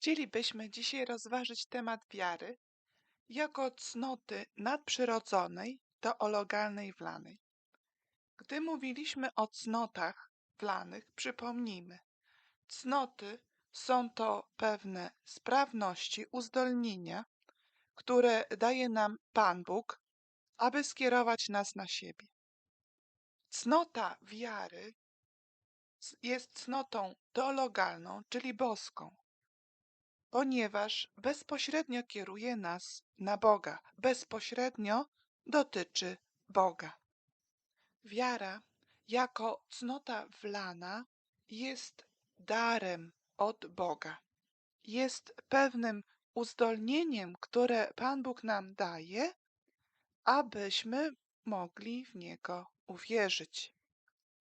Chcielibyśmy dzisiaj rozważyć temat wiary jako cnoty nadprzyrodzonej, teologalnej wlanej. Gdy mówiliśmy o cnotach wlanych, przypomnijmy, cnoty są to pewne sprawności, uzdolnienia, które daje nam Pan Bóg, aby skierować nas na siebie. Cnota wiary jest cnotą teologalną, czyli boską, ponieważ bezpośrednio kieruje nas na Boga, bezpośrednio dotyczy Boga. Wiara jako cnota wlana jest darem od Boga. Jest pewnym uzdolnieniem, które Pan Bóg nam daje, abyśmy mogli w Niego uwierzyć.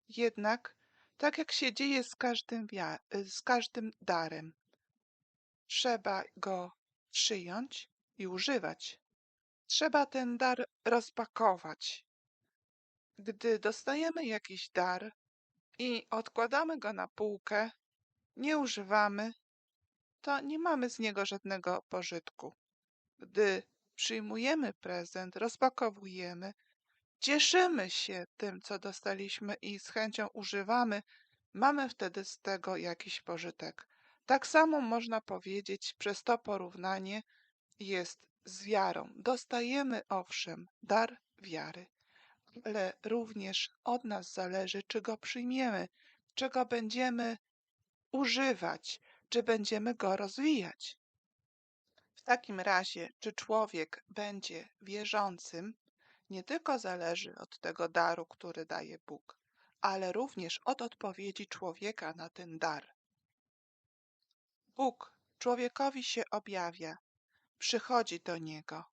Jednak, tak jak się dzieje z każdym, z każdym darem, trzeba go przyjąć i używać. Trzeba ten dar rozpakować. Gdy dostajemy jakiś dar i odkładamy go na półkę, nie używamy, to nie mamy z niego żadnego pożytku. Gdy przyjmujemy prezent, rozpakowujemy, cieszymy się tym, co dostaliśmy i z chęcią używamy, mamy wtedy z tego jakiś pożytek. Tak samo można powiedzieć, przez to porównanie jest z wiarą. Dostajemy owszem dar wiary, ale również od nas zależy, czy go przyjmiemy, czego będziemy używać, czy będziemy go rozwijać. W takim razie, czy człowiek będzie wierzącym, nie tylko zależy od tego daru, który daje Bóg, ale również od odpowiedzi człowieka na ten dar. Bóg człowiekowi się objawia, przychodzi do niego,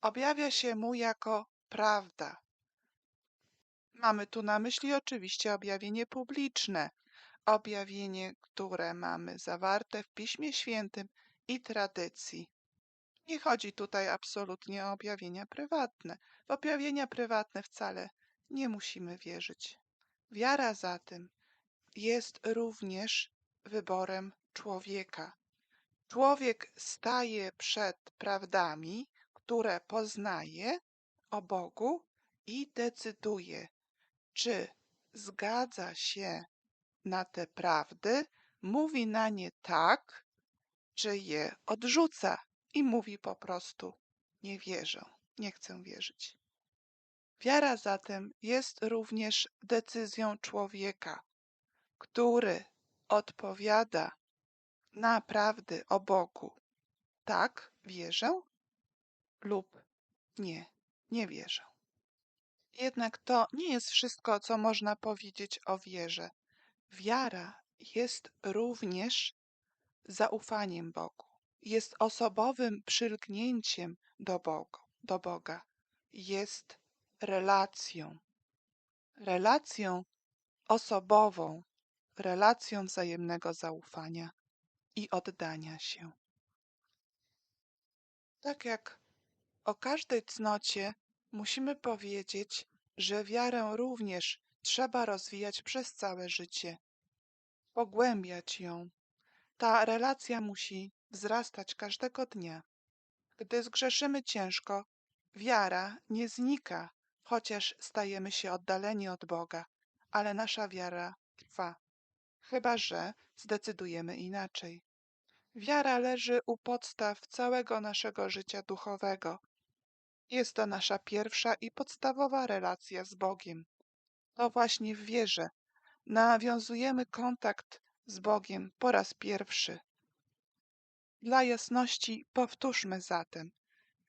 objawia się mu jako prawda. Mamy tu na myśli oczywiście objawienie publiczne, objawienie, które mamy zawarte w Piśmie Świętym i tradycji. Nie chodzi tutaj absolutnie o objawienia prywatne. W objawienia prywatne wcale nie musimy wierzyć. Wiara zatem jest również wyborem człowieka. Człowiek staje przed prawdami, które poznaje o Bogu i decyduje, czy zgadza się na te prawdy, mówi na nie tak, czy je odrzuca i mówi po prostu nie wierzę, nie chcę wierzyć. Wiara zatem jest również decyzją człowieka, który odpowiada na prawdy o Bogu. Tak, wierzę lub nie, nie wierzę. Jednak to nie jest wszystko, co można powiedzieć o wierze. Wiara jest również zaufaniem Bogu, jest osobowym przylgnięciem do Boga, do Boga. jest relacją. Relacją osobową, relacją wzajemnego zaufania i oddania się. Tak jak o każdej cnocie musimy powiedzieć, że wiarę również trzeba rozwijać przez całe życie, pogłębiać ją. Ta relacja musi wzrastać każdego dnia. Gdy zgrzeszymy ciężko, wiara nie znika, chociaż stajemy się oddaleni od Boga, ale nasza wiara trwa. Chyba, że zdecydujemy inaczej. Wiara leży u podstaw całego naszego życia duchowego. Jest to nasza pierwsza i podstawowa relacja z Bogiem. To właśnie w wierze nawiązujemy kontakt z Bogiem po raz pierwszy. Dla jasności powtórzmy zatem.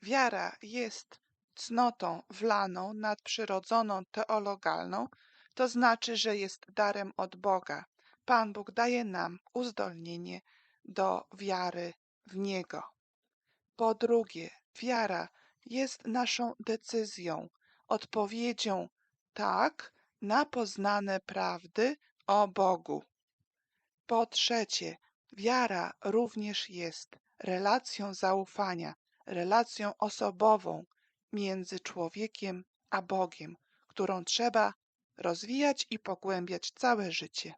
Wiara jest cnotą wlaną, nadprzyrodzoną, teologalną, to znaczy, że jest darem od Boga. Pan Bóg daje nam uzdolnienie do wiary w Niego. Po drugie, wiara jest naszą decyzją, odpowiedzią tak na poznane prawdy o Bogu. Po trzecie, wiara również jest relacją zaufania, relacją osobową między człowiekiem a Bogiem, którą trzeba rozwijać i pogłębiać całe życie.